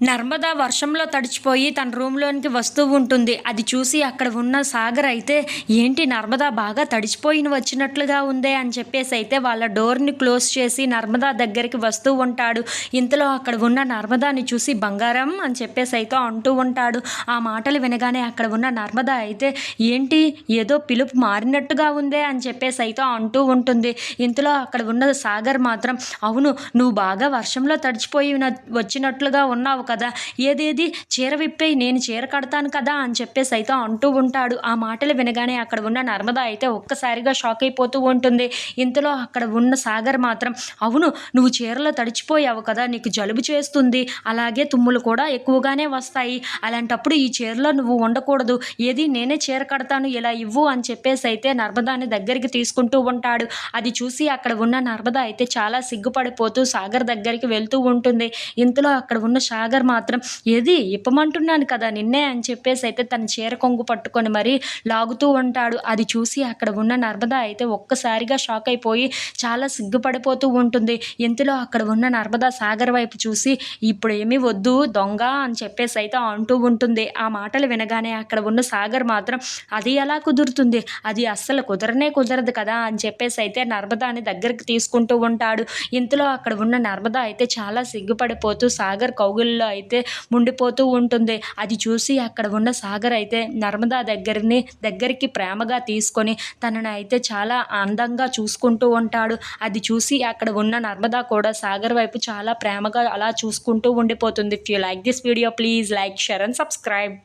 నర్మద వర్షంలో తడిచిపోయి తన రూమ్లోనికి వస్తూ ఉంటుంది. అది చూసి అక్కడ ఉన్న సాగర్ అయితే ఏంటి నర్మద బాగా తడిచిపోయిన వచ్చినట్లుగా ఉందే అని చెప్పేసి అయితే వాళ్ళ డోర్ని క్లోజ్ చేసి నర్మద దగ్గరికి వస్తూ ఉంటాడు. ఇంతలో అక్కడ ఉన్న నర్మదాని చూసి బంగారం అని చెప్పేసి అయితే అంటూ ఉంటాడు. ఆ మాటలు వినగానే అక్కడ ఉన్న నర్మద అయితే ఏంటి ఏదో పిలుపు మారినట్టుగా ఉందే అని చెప్పేసి అయితే అంటూ ఉంటుంది. ఇంతలో అక్కడ ఉన్న సాగర్ మాత్రం అవును నువ్వు బాగా వర్షంలో తడిచిపోయి వచ్చినట్లుగా ఉన్నావు కదా? ఏదేది? చీర విప్పే నేను చీర కడతాను కదా అని చెప్పేసి అయితే అంటూ ఉంటాడు. ఆ మాటలు వినగానే అక్కడ ఉన్న నర్మద అయితే ఒక్కసారిగా షాక్ అయిపోతూ ఉంటుంది. ఇంతలో అక్కడ ఉన్న సాగర్ మాత్రం అవును నువ్వు చీరలో తడిచిపోయావు కదా నీకు జలుబు చేస్తుంది. అలాగే తుమ్ములు కూడా ఎక్కువగానే వస్తాయి. అలాంటప్పుడు ఈ చీరలో నువ్వు ఉండకూడదు. ఏది? నేనే చీర కడతాను. ఇలా ఇవ్వు అని చెప్పేసి అయితే నర్మదాని దగ్గరికి తీసుకుంటూ ఉంటాడు. అది చూసి అక్కడ ఉన్న నర్మద అయితే చాలా సిగ్గుపడిపోతూ సాగర్ దగ్గరికి వెళ్తూ ఉంటుంది. ఇంతలో అక్కడ ఉన్న సాగర్ మాత్రం ఏది? ఇప్పమంటున్నాను కదా నిన్నే అని చెప్పేసి అయితే తన చీర కొంగు పట్టుకొని మరీ లాగుతూ ఉంటాడు. అది చూసి అక్కడ ఉన్న నర్మద అయితే ఒక్కసారిగా షాక్ అయిపోయి చాలా సిగ్గుపడిపోతూ ఉంటుంది. ఇంతలో అక్కడ ఉన్న నర్మదా సాగర్ వైపు చూసి ఇప్పుడు ఏమీ వద్దు దొంగ అని చెప్పేసి అయితే అంటూ ఉంటుంది. ఆ మాటలు వినగానే అక్కడ ఉన్న సాగర్ మాత్రం అది ఎలా కుదురుతుంది? అది అస్సలు కుదరనే కుదరదు కదా అని చెప్పేసి అయితే నర్మదాని దగ్గరికి తీసుకుంటూ ఉంటాడు. ఇంతలో అక్కడ ఉన్న నర్మద అయితే చాలా సిగ్గుపడిపోతూ సాగర్ కౌగుల్లో అయితే ఉండిపోతూ ఉంటుంది. అది చూసి అక్కడ ఉన్న సాగర్ అయితే నర్మదా దగ్గరని దగ్గరికి ప్రేమగా తీసుకొని తనని అయితే చాలా అందంగా చూసుకుంటూ ఉంటాడు. అది చూసి అక్కడ ఉన్న నర్మదా కూడా సాగర్ వైపు చాలా ప్రేమగా అలా చూసుకుంటూ ఉండిపోతుంది. If you like this video please like share and subscribe